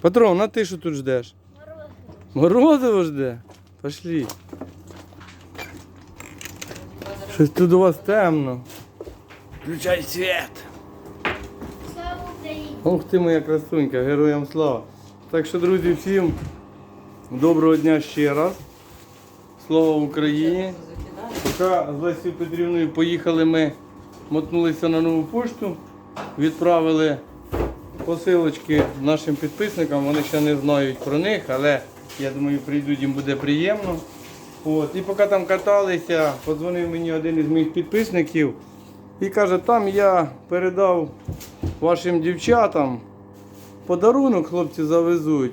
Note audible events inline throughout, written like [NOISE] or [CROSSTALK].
Патрон, а ти що тут ждеш? Морозиво Морозиво жде? Пошли. Щось тут у вас темно. Включай світ. Слава Україні! Ух ти моя красунька, героям слава. Так що, друзі, всім доброго дня ще раз. Слава Україні. Поки з Лесією Петрівною поїхали ми, мотнулися на нову пошту, відправили посилочки нашим підписникам. Вони ще не знають про них, але я думаю, прийдуть, їм буде приємно. От. І поки там каталися, подзвонив мені один із моїх підписників і каже, там я передав вашим дівчатам подарунок хлопці завезуть.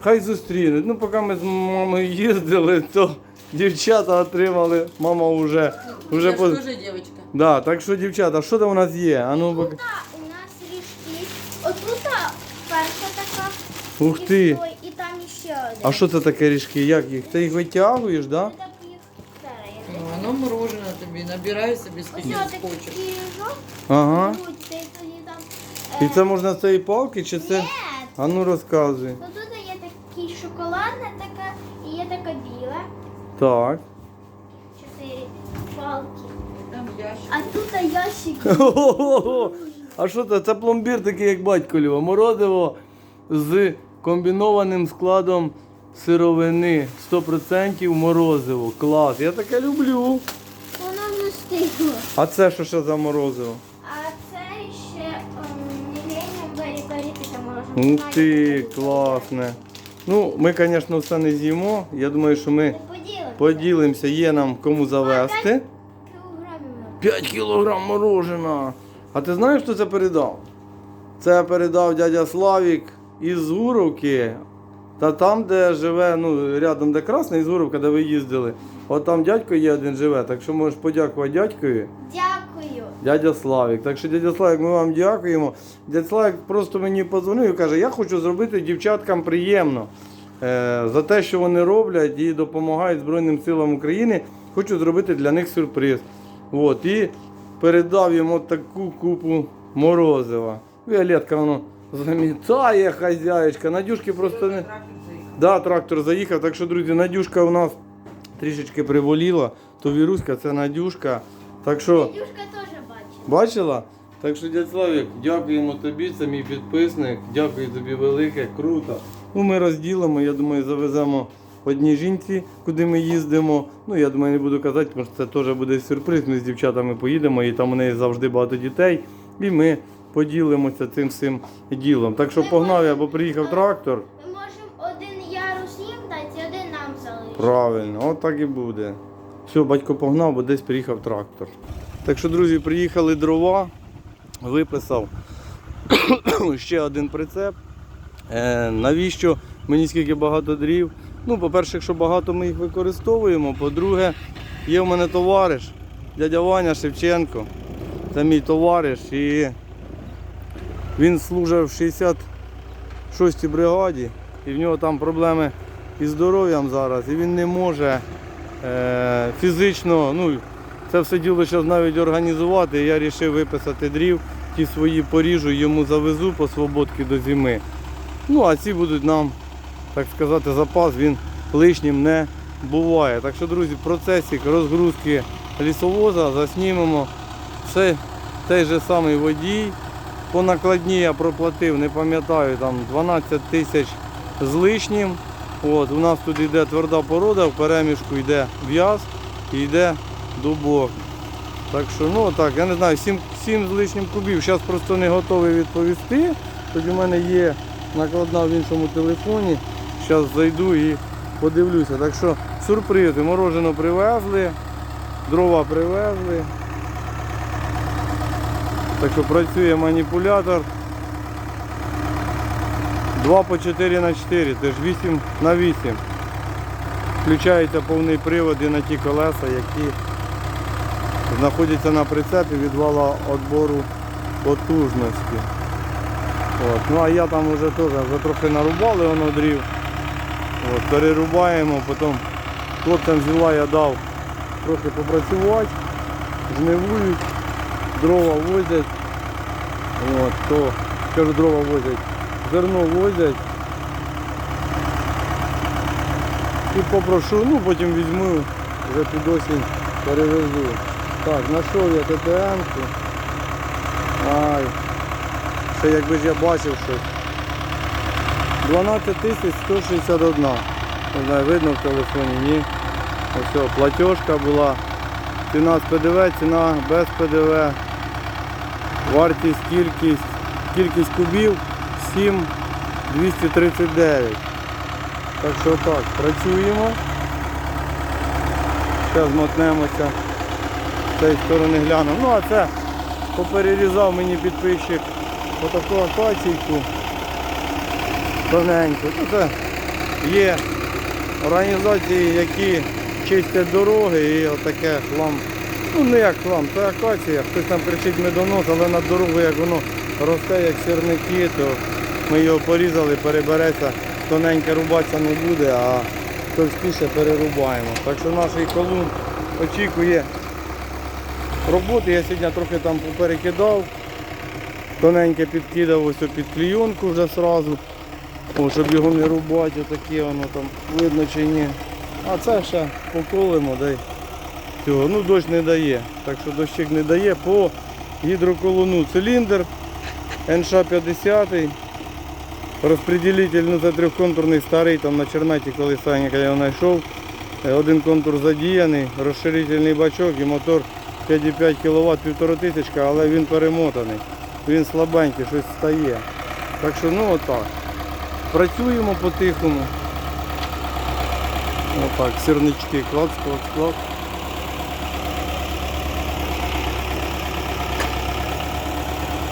Хай зустрінуть. Ну, поки ми з мамою їздили, то дівчата отримали. Мама вже. вже по... ж тоже девочка. да, так що, дівчата, що там у нас є? А ну, поки- Тут у нас ріжки. Отут перша така. Ух і ти. той, І там ще один. А що це таке ріжки? Як їх? Ти їх витягуєш, да? Це таких Ну, Оно мороженое тобі, набирай собі скільки хочеш. ріжок. Ага. Це тоді там. І це можна з цієї палки чи це? Ні. А ну розказуй. Ну, тут є такий шоколадна така і є така біла. Так. Чотири палки. Там ящик. А тут ящик. А що це? Це пломбір такий, як батько Льва. Морозиво з комбінованим складом сировини. 100% морозиво. Клас. Я таке люблю. Воно вже стигло. А це що ще за морозиво? А це ще ем, бері бері таке можна. Ух ти, класне. Ну, ми, звісно, все не з'їмо. Я думаю, що ми поділимося, є нам кому завести. Кілограмів. 5 кілограм морожена. А ти знаєш, хто це передав? Це передав дядя Славік із Гуровки. Та там, де живе, ну, рядом, де Красний, з Гуровка, де ви їздили. От там дядько є один живе, так що можеш подякувати дядькові. Дякую. Дядя Славік. Так що, дядя Славік, ми вам дякуємо. Дядя Славік просто мені подзвонив і каже, я хочу зробити дівчаткам приємно е, за те, що вони роблять і допомагають Збройним силам України. Хочу зробити для них сюрприз. От, і передав йому таку купу морозива. Віолетка воно замітає хазяєчка. Надюшки просто не. Да, трактор заїхав. Так що, друзі, Надюшка у нас трішечки приволіла, то віруська це Надюшка. Так що. Дюшка теж бачила. Бачила? Так що, дядь Славік, дякуємо тобі, це мій підписник. Дякую тобі велике, круто. Ну, ми розділимо, я думаю, завеземо одній жінці, куди ми їздимо. Ну, я думаю, не буду казати, тому що це теж буде сюрприз. Ми з дівчатами поїдемо, і там у неї завжди багато дітей. І ми поділимося цим всім ділом. Так що погнав я, бо приїхав трактор. Ми можемо один ярус їм дати, один нам залишити. Правильно, от так і буде. Все, батько погнав, бо десь приїхав трактор. Так що, друзі, приїхали дрова, виписав [COUGHS] ще один прицеп. Е, навіщо мені скільки багато дрів? Ну, по-перше, якщо багато ми їх використовуємо. По-друге, є в мене товариш, дядя Ваня Шевченко. Це мій товариш. І він служив в 66-й бригаді, і в нього там проблеми із здоров'ям зараз, і він не може е, фізично, ну, це все діло зараз навіть організувати. Я вирішив виписати дрів, ті свої поріжу, йому завезу по свободки до зими. Ну, а ці будуть нам, так сказати, запас, він лишнім не буває. Так що, друзі, процесик розгрузки лісовоза заснімемо. Це той же самий водій. По накладні я проплатив, не пам'ятаю, там 12 тисяч з лишнім. От, у нас тут йде тверда порода, в перемішку йде в'яз і йде дубок. Так що, ну так, я не знаю, 7, 7 з лишнім кубів. Зараз просто не готовий відповісти. Тоді в мене є накладна в іншому телефоні. Зараз зайду і подивлюся. Так що сюрпризи. Морожено привезли, дрова привезли. Так що працює маніпулятор. 2 по 4 на 4, теж 8 на 8. Включається повний привод і на ті колеса, які знаходяться на прицепі від вала відбору потужності. От. Ну а я там вже теж вже трохи нарубали воно дрів. От, Перерубаємо, потім хлопцям з я дав трохи попрацювати, жнивують, дрова возять, От, то кажу дрова возять, зерно возять. І попрошу, ну потім візьму, вже під осінь перевезу. Так, знайшов я ТТМ-ку. Ай, це якби ж я бачив щось. 12 161. Не знаю, видно в телефоні, ні. Ось о, платіжка була. Ціна з ПДВ, ціна без ПДВ. Вартість, кількість, кількість кубів 7 239. Так що так, працюємо. Зараз мотнемося. З цієї сторони глянемо. Ну а це поперерізав мені підписчик отаку акаційку тоненьку. Ну, це є організації, які чистять дороги і отаке хлам. Ну не як хлам, це акація. Хтось там кричить медонос, але над дорогою, як воно росте, як сірники, то ми його порізали, перебереться, тоненьке рубатися не буде, а товстіше перерубаємо. Так що наш колун очікує роботи. Я сьогодні трохи там поперекидав, тоненьке підкидав ось під клійонку вже одразу. О, щоб його не рубати, отаке воно там видно чи ні. А це ще поколимо, дай цього. Ну дощ не дає. Так що дощик не дає по гідроколону циліндр НШ-50. Розпреділитель, ну це трьохконтурний старий, там на черметі, коли Саня я знайшов. Е, Один контур задіяний, розширительний бачок і мотор 5,5 кВт, півтора тисячка, але він перемотаний. Він слабенький, щось стає. Так що ну отак. Працюємо по-тихому. Отак, сірнички, клац, клац, клац.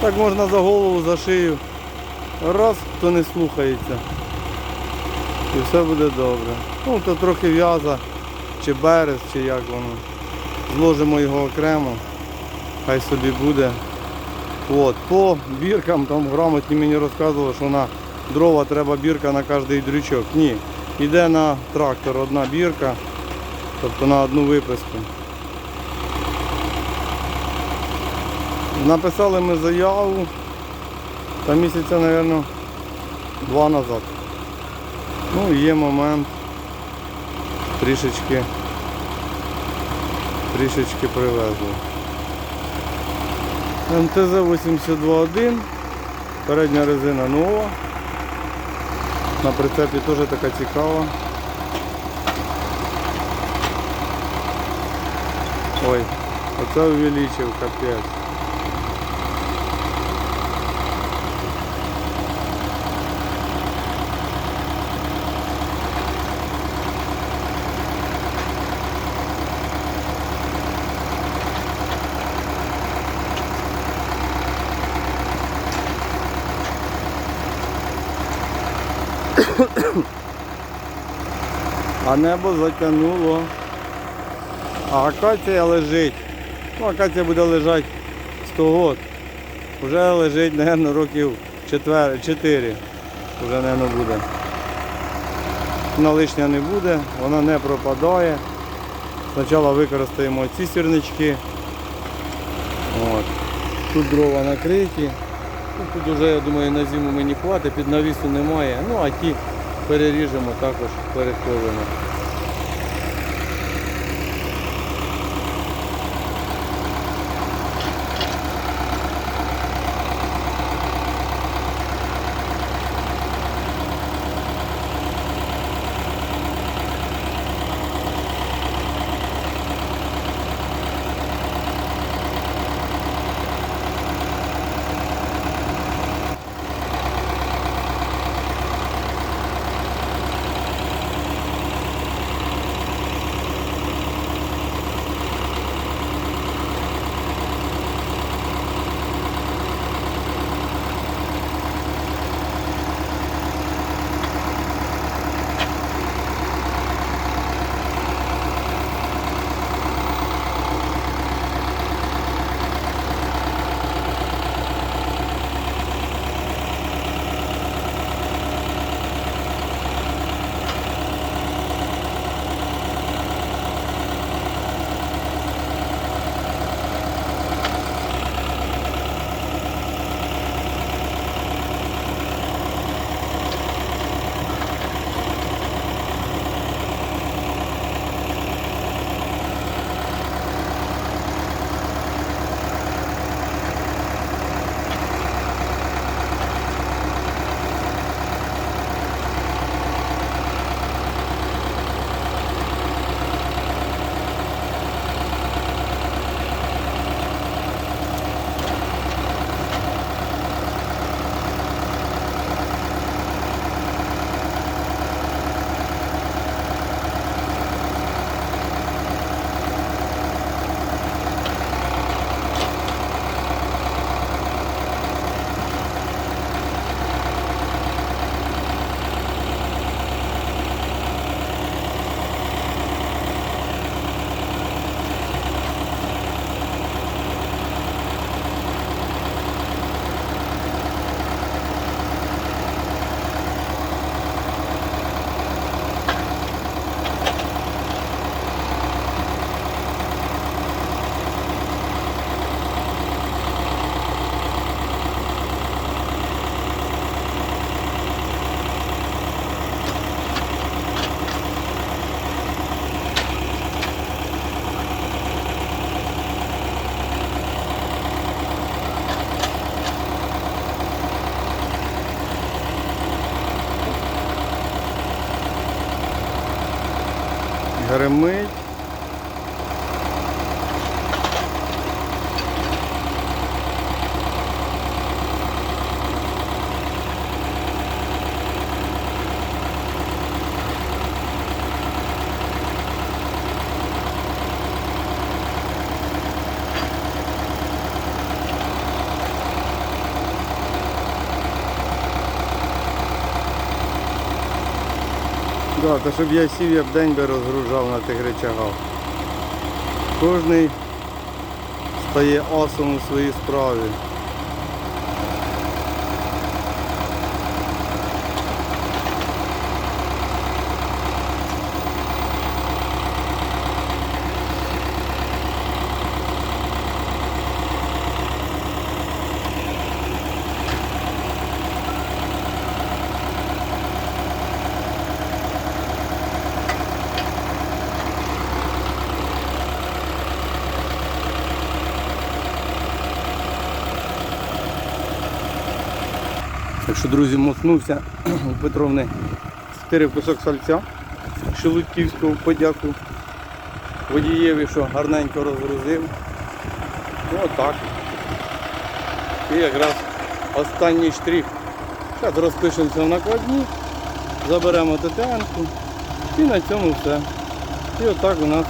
Так можна за голову, за шию. Раз, хто не слухається. І все буде добре. Ну, то трохи в'яза, чи берез, чи як воно. Зложимо його окремо. Хай собі буде. От, по біркам там грамотні мені розказували, що на дрова треба бірка на кожний дрючок. Ні. Йде на трактор одна бірка, тобто на одну виписку. Написали ми заяву та місяця, мабуть, два назад. Ну, є момент трішечки, трішечки привезли. МТЗ-82.1, передня резина нова. На прицепі теж така цікава. Ой, оце увеличив капець. А небо затягнуло. А акація лежить. Ну, акація буде лежати 100 років. Вже лежить, мабуть, років 4. 4. Вже, мабуть, буде. Вона лишня не буде, вона не пропадає. Спочатку використаємо ці сірнички. От. Тут дрова накриті. Ну, Тут вже, я думаю, на зиму мені хватить, під навісу немає. Ну а ті переріжемо також переховуємо. Гримить. Да, то щоб я сів, я б день би розгружав на тих речагах. Кожний стає асом у своїй справі. Що, друзі, мотнувся [CLEARS THROAT] у Петровни, стирив кусок сальця шелудьківського подяку водієві, що гарненько розгрузив. Ну отак. І якраз останній штрих. Зараз розпишемося в накладні, заберемо ТТН-ку і на цьому все. І отак у нас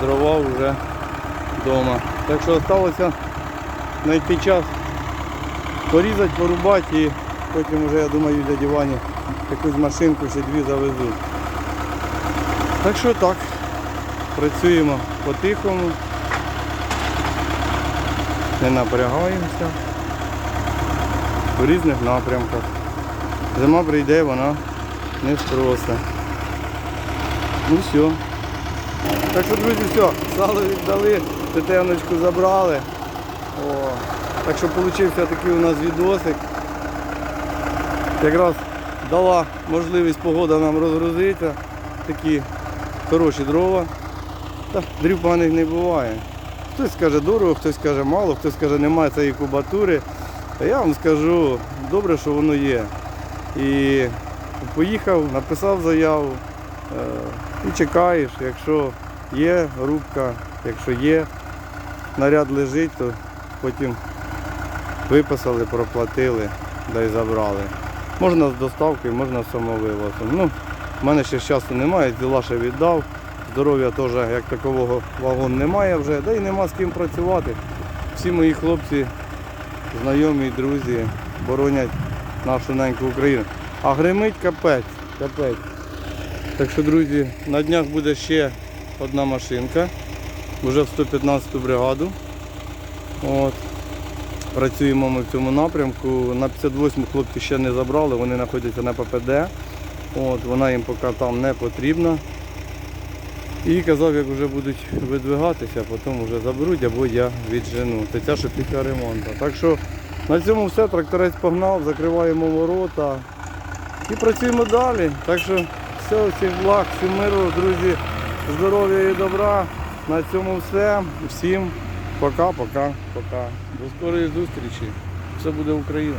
дрова вже вдома. Так що залишилося знайти час порізати, порубати і потім вже, я думаю, дяді Вані якусь машинку чи дві завезуть. Так що так, працюємо по-тихому, не напрягаємося в різних напрямках. Зима прийде, вона не спроса. Ну все. Так що, друзі, все, сало віддали, ТТНочку забрали. О, так що вийшов такий у нас відосик. Якраз дала можливість погода нам розгрузитися. Такі хороші дрова. Та дрів поганих не буває. Хтось скаже дорого, хтось каже мало, хтось каже немає цієї кубатури. А я вам скажу, добре, що воно є. І поїхав, написав заяву е, і чекаєш, якщо є рубка, якщо є наряд лежить, то потім виписали, проплатили, да й забрали. Можна з доставкою, можна з самовивозом. Ну, в мене ще часу немає, діла ще віддав. Здоров'я теж як такового вагон немає вже, да й нема з ким працювати. Всі мої хлопці, знайомі, друзі боронять нашу неньку Україну. А гримить капець, капець. Так що, друзі, на днях буде ще одна машинка, вже в 115-ту бригаду. От. Працюємо ми в цьому напрямку. На 58 хлопці ще не забрали, вони знаходяться на ППД. От, вона їм поки там не потрібна. І казав, як вже будуть видвигатися, потім вже заберуть або я віджену. Це ця що після ремонту. Так що на цьому все, тракторець погнав, закриваємо ворота і працюємо далі. Так що все, всіх благ, всім миру, друзі, здоров'я і добра. На цьому все. Всім пока, пока, пока. До скорої зустрічі. Все буде Україна.